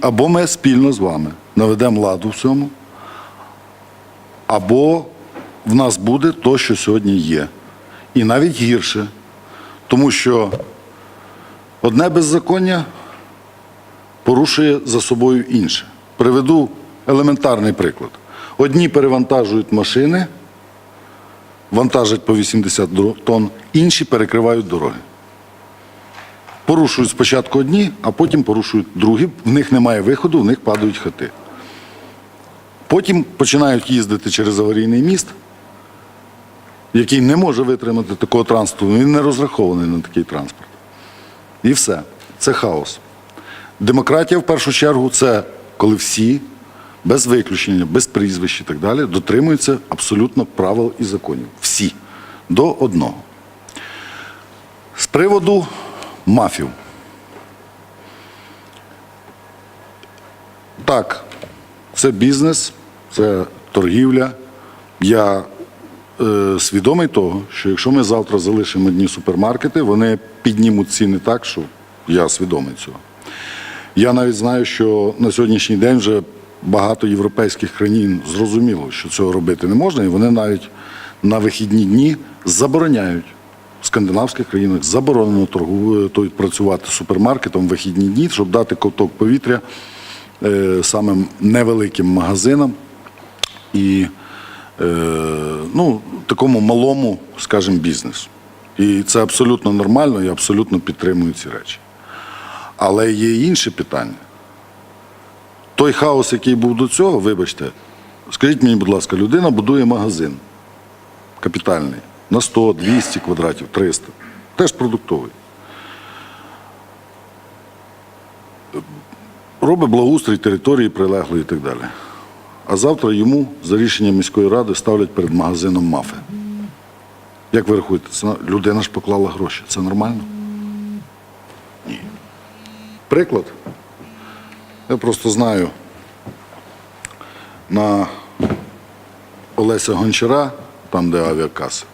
Або ми спільно з вами наведемо ладу в цьому, або в нас буде то, що сьогодні є. І навіть гірше. Тому що одне беззаконня порушує за собою інше. Приведу елементарний приклад. Одні перевантажують машини, вантажать по 80 тонн, інші перекривають дороги. Порушують спочатку одні, а потім порушують другі. В них немає виходу, в них падають хати. Потім починають їздити через аварійний міст, який не може витримати такого транспорту. Він не розрахований на такий транспорт. І все. Це хаос. Демократія в першу чергу це коли всі, без виключення, без прізвищ і так далі, дотримуються абсолютно правил і законів. Всі. До одного. З приводу мафів. Так, це бізнес, це торгівля. Я е, свідомий того, що якщо ми завтра залишимо одні супермаркети, вони піднімуть ціни так, що я свідомий цього. Я навіть знаю, що на сьогоднішній день вже багато європейських країн зрозуміло, що цього робити не можна, і вони навіть на вихідні дні забороняють в скандинавських країнах заборонено торгу, то й працювати супермаркетом в вихідні дні, щоб дати ковток повітря е, самим невеликим магазинам і е, ну, такому малому, скажімо, бізнесу. І це абсолютно нормально, я абсолютно підтримую ці речі. Але є інше питання. Той хаос, який був до цього, вибачте, скажіть мені, будь ласка, людина будує магазин капітальний на 100, 200 квадратів, 300, теж продуктовий. Робить благоустрій території прилеглої і так далі. А завтра йому за рішенням міської ради ставлять перед магазином мафи. Як ви рахуєте, це людина ж поклала гроші. Це нормально? Ні. Приклад. Я просто знаю на Олеся Гончара, там, де авіакаса,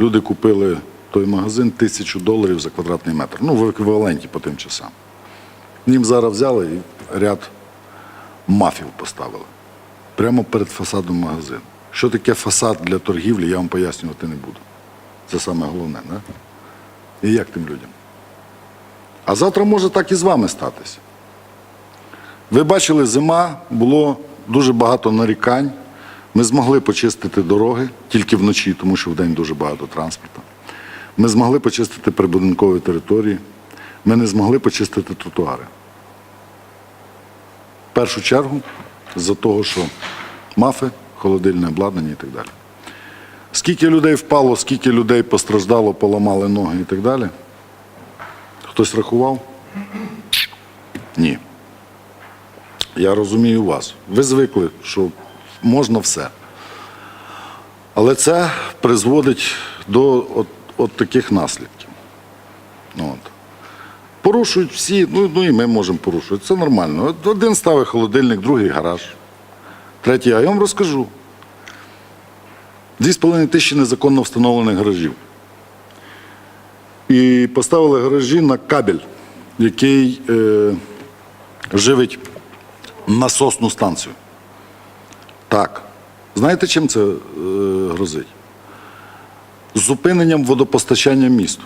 люди купили той магазин тисячу доларів за квадратний метр. Ну, в еквіваленті по тим часам. Їм зараз взяли і ряд мафів поставили. Прямо перед фасадом магазину. Що таке фасад для торгівлі, я вам пояснювати не буду. Це саме головне, не? І як тим людям? А завтра може так і з вами статися. Ви бачили, зима, було дуже багато нарікань. Ми змогли почистити дороги тільки вночі, тому що вдень дуже багато транспорту. Ми змогли почистити прибудинкові території. Ми не змогли почистити тротуари. В першу чергу за того, що мафи, холодильне обладнання і так далі. Скільки людей впало, скільки людей постраждало, поламали ноги і так далі. Хтось рахував? Ні. Я розумію вас. Ви звикли, що можна все. Але це призводить до от, от таких наслідків. От. Порушують всі, ну, ну і ми можемо порушувати. Це нормально. Один ставить холодильник, другий гараж. Третій, а я вам розкажу. Дві з половиною тисячі незаконно встановлених гаражів. І поставили гаражі на кабель, який е, живить насосну станцію. Так. Знаєте, чим це е, грозить? Зупиненням водопостачання місту.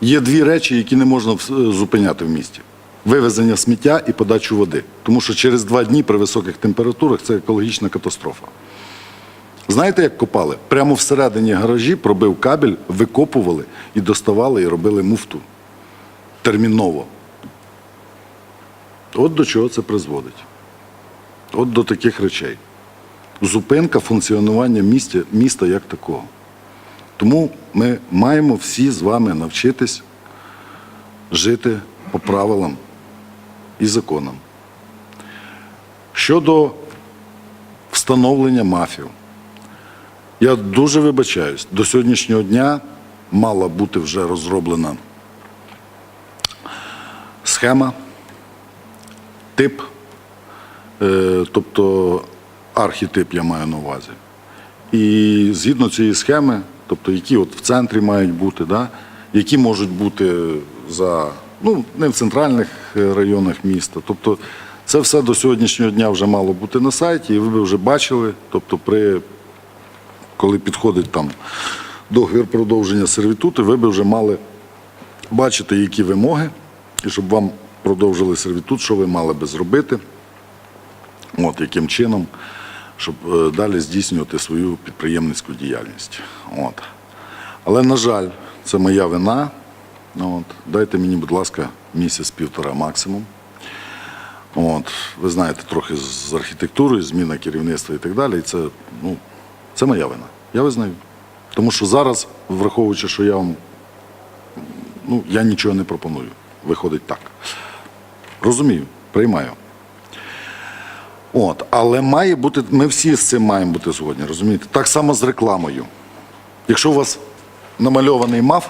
Є дві речі, які не можна зупиняти в місті: вивезення сміття і подачу води. Тому що через два дні при високих температурах це екологічна катастрофа. Знаєте, як копали? Прямо всередині гаражі пробив кабель, викопували і доставали, і робили муфту. Терміново. От до чого це призводить. От до таких речей. Зупинка функціонування міста, міста як такого. Тому ми маємо всі з вами навчитись жити по правилам і законам. Щодо встановлення мафів, я дуже вибачаюсь, до сьогоднішнього дня мала бути вже розроблена схема, тип, е, тобто архетип я маю на увазі. І згідно цієї схеми, тобто які от в центрі мають бути, да, які можуть бути за, ну, не в центральних е, районах міста. Тобто Це все до сьогоднішнього дня вже мало бути на сайті, і ви б вже бачили, тобто при, коли підходить там договір продовження сервітуту, ви б вже мали бачити, які вимоги, і щоб вам продовжили сервітут, що ви мали би зробити, от яким чином, щоб е, далі здійснювати свою підприємницьку діяльність. От. Але, на жаль, це моя вина. От. Дайте мені, будь ласка, місяць-півтора максимум. От. Ви знаєте, трохи з архітектурою, зміна керівництва і так далі. І це, ну, це моя вина. Я визнаю. Тому що зараз, враховуючи, що я вам ну, я нічого не пропоную. Виходить так. Розумію, приймаю. От, але має бути, ми всі з цим маємо бути згодні, розумієте? Так само з рекламою. Якщо у вас намальований МАФ,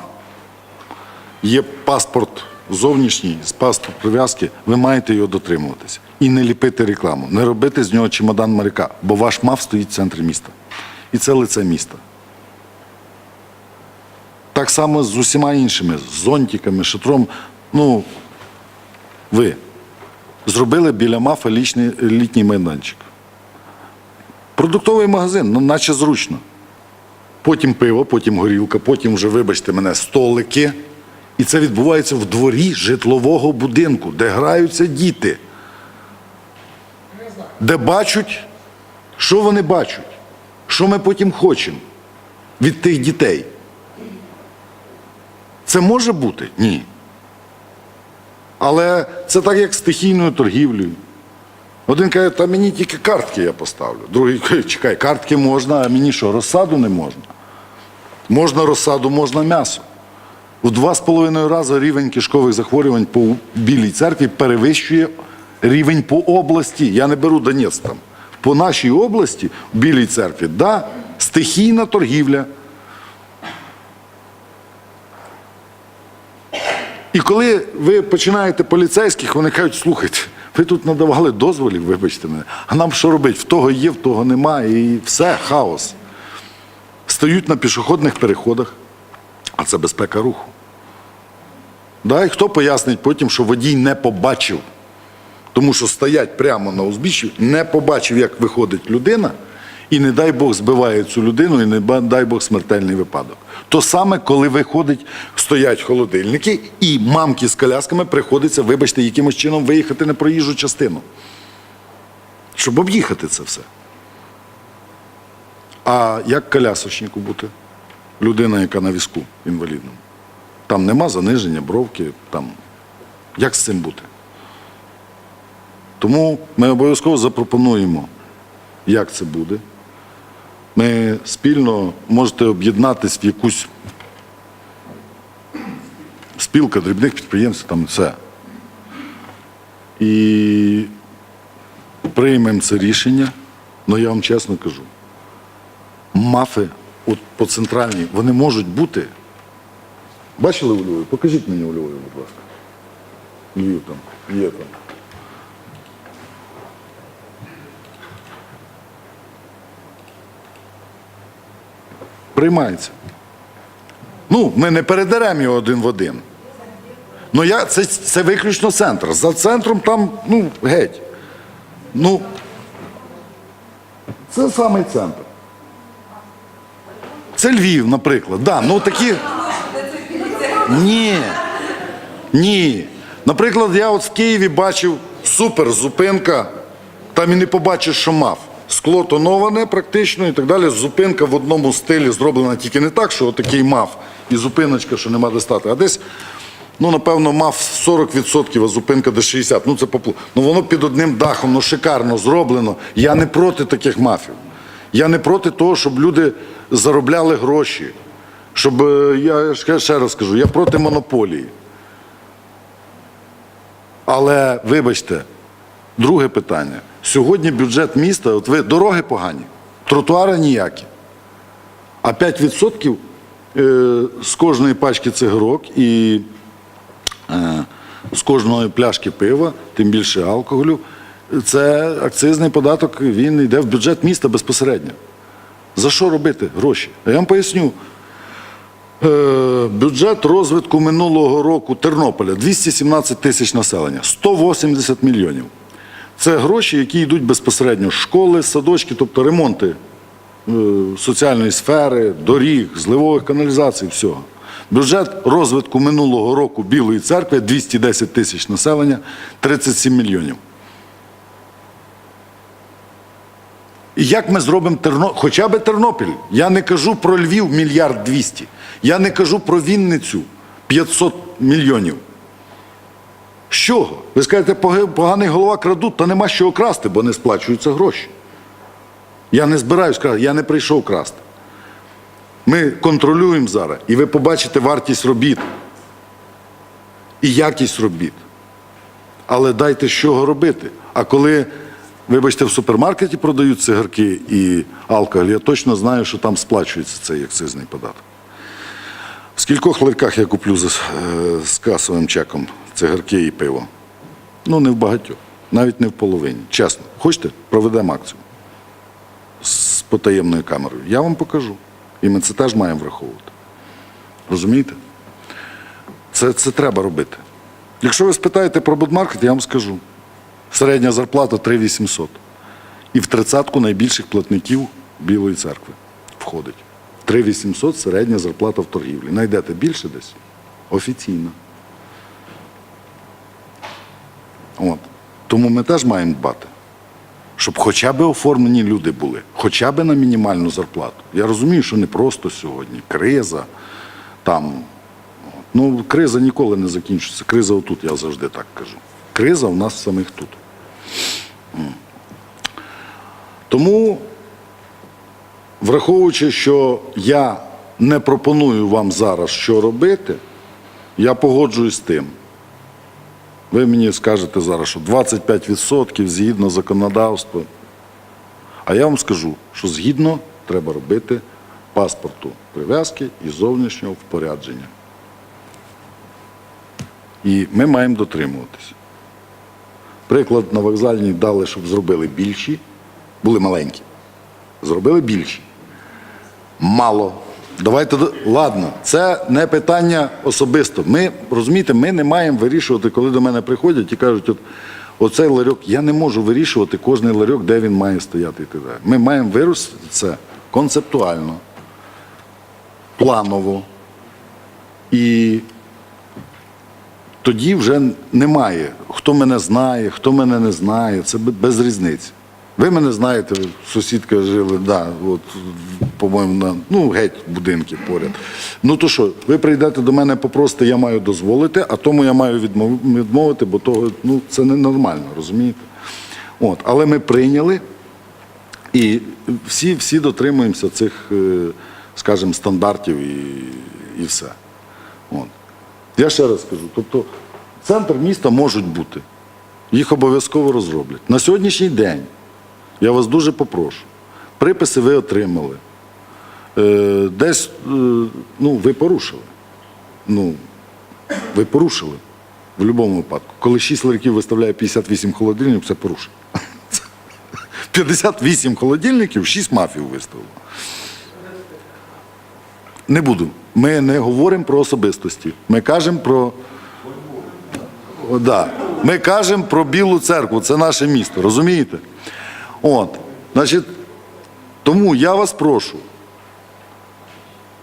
є паспорт зовнішній, з паспорт прив'язки, ви маєте його дотримуватися. І не ліпити рекламу, не робити з нього чемодан моряка, бо ваш МАФ стоїть в центрі міста. І це лице міста. Так само з усіма іншими, з зонтиками, шатром. Ну, ви зробили біля мафа лічний, літній майданчик. Продуктовий магазин, ну, наче зручно. Потім пиво, потім горілка, потім вже, вибачте мене, столики. І це відбувається в дворі житлового будинку, де граються діти. Де бачать, що вони бачать, що ми потім хочемо від тих дітей. Це може бути? Ні. Але це так, як стихійною торгівлею. Один каже, та мені тільки картки я поставлю. Другий каже, чекай, картки можна, а мені що, розсаду не можна. Можна розсаду, можна м'ясо. В два з половиною рази рівень кишкових захворювань по Білій церкві перевищує рівень по області. Я не беру Донець там. По нашій області, в Білій церкві, да, стихійна торгівля. І коли ви починаєте поліцейських, вони кажуть, слухайте, ви тут надавали дозволів, вибачте мене, а нам що робити? В того є, в того немає, і все, хаос. Стають на пішохідних переходах, а це безпека руху. Да, і хто пояснить потім, що водій не побачив, тому що стоять прямо на узбіччі, не побачив, як виходить людина, і не дай Бог збиває цю людину, і не дай Бог смертельний випадок. То саме, коли виходить, стоять холодильники, і мамки з колясками приходиться, вибачте, якимось чином виїхати на проїжджу частину. Щоб об'їхати це все. А як колясочнику бути? Людина, яка на візку інвалідному. Там нема заниження, бровки, там. Як з цим бути? Тому ми обов'язково запропонуємо, як це буде. Ми спільно можете об'єднатися в якусь спілка дрібних підприємств, там все. І приймемо це рішення, але я вам чесно кажу, мафи от по центральній, вони можуть бути. Бачили у Львові? Покажіть мені у Львові, будь ласка. Львів там, є там. Приймається. Ну, ми не передеремо його один в один. Ну, я, це, це виключно центр. За центром там, ну, геть. Ну, це самий центр. Це Львів, наприклад. Да, ну такі. Ні. Ні. Наприклад, я от в Києві бачив супер зупинка, там і не побачиш, що мав. Скло тоноване практично і так далі. Зупинка в одному стилі зроблена тільки не так, що отакий мав, і зупиночка, що нема де стати, а десь, ну, напевно, мав 40%, а зупинка де 60%. Ну, це поплу. Ну, воно під одним дахом, ну, шикарно зроблено. Я не проти таких мафів. Я не проти того, щоб люди заробляли гроші. Щоб, е, я ще- раз кажу, я проти монополії. Але вибачте, друге питання. Сьогодні бюджет міста, от ви дороги погані, тротуари ніякі. А 5% е, з кожної пачки цигарок і е, з кожної пляшки пива, тим більше алкоголю, це акцизний податок, він йде в бюджет міста безпосередньо. За що робити гроші? Я вам поясню. Е, Бюджет розвитку минулого року Тернополя 217 тисяч населення, 180 мільйонів. Це гроші, які йдуть безпосередньо школи, садочки, тобто ремонти е, соціальної сфери, доріг, зливових каналізацій, всього. Бюджет розвитку минулого року Білої церкви 210 тисяч населення, 37 мільйонів. І як ми зробимо Терно... хоча б Тернопіль? Я не кажу про Львів мільярд двісті. Я не кажу про Вінницю 500 мільйонів. З чого? Ви скажете, поганий голова крадуть, та нема чого красти, бо не сплачуються гроші. Я не збираюсь красти, я не прийшов красти. Ми контролюємо зараз, і ви побачите вартість робіт і якість робіт. Але дайте з чого робити. А коли, вибачте, в супермаркеті продають цигарки і алкоголь, я точно знаю, що там сплачується цей акцизний податок. В скількох ларьках я куплю з, е, з касовим чеком цигарки і пиво? Ну, не в багатьох, навіть не в половині. Чесно. Хочете, проведемо акцію з потаємною камерою. Я вам покажу. І ми це теж маємо враховувати. Розумієте? Це, це треба робити. Якщо ви спитаєте про будмаркет, я вам скажу. Середня зарплата 3800. І в тридцятку найбільших платників Білої церкви входить. 3800 середня зарплата в торгівлі. Найдете більше десь? Офіційно. От. Тому ми теж маємо дбати. Щоб хоча б оформлені люди були, хоча б на мінімальну зарплату. Я розумію, що не просто сьогодні. Криза там. Ну, криза ніколи не закінчиться. Криза отут, я завжди так кажу. Криза у нас самих тут. Тому, враховуючи, що я не пропоную вам зараз що робити, я погоджуюсь з тим. Ви мені скажете зараз, що 25% згідно законодавства. А я вам скажу, що згідно треба робити паспорту прив'язки і зовнішнього впорядження. І ми маємо дотримуватися. Приклад на вокзальній дали, щоб зробили більші, були маленькі. Зробили більші. Мало. Давайте ладно, це не питання особисто. Ми розумієте, ми не маємо вирішувати, коли до мене приходять і кажуть, от оцей ларьок, я не можу вирішувати кожний ларьок, де він має стояти і так далі. Ми маємо вирішити це концептуально, планово. І тоді вже немає, хто мене знає, хто мене не знає, це без різниці. Ви мене знаєте, сусідка жили, да, от, по-моєму, на, ну, геть будинки поряд. Ну то що, ви прийдете до мене попросите, я маю дозволити, а тому я маю відмов- відмовити, бо того, ну, це ненормально, розумієте? От, але ми прийняли і всі, всі дотримуємося цих, е, скажімо, стандартів і, і все. От. Я ще раз скажу, тобто центр міста можуть бути. Їх обов'язково розроблять. На сьогоднішній день я вас дуже попрошу. Приписи ви отримали. Е, десь, е, ну, ви порушили. Ну, ви порушили в будь-якому випадку. Коли 6 ларьків виставляє 58 холодильників, це порушення. 58 холодильників, 6 мафів виставило. Не буду. Ми не говоримо про особистості. Ми кажемо про. Да. Ми кажемо про Білу церкву, це наше місто, розумієте? От, значить, тому я вас прошу.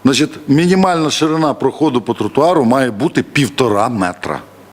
Значить, мінімальна ширина проходу по тротуару має бути півтора метра.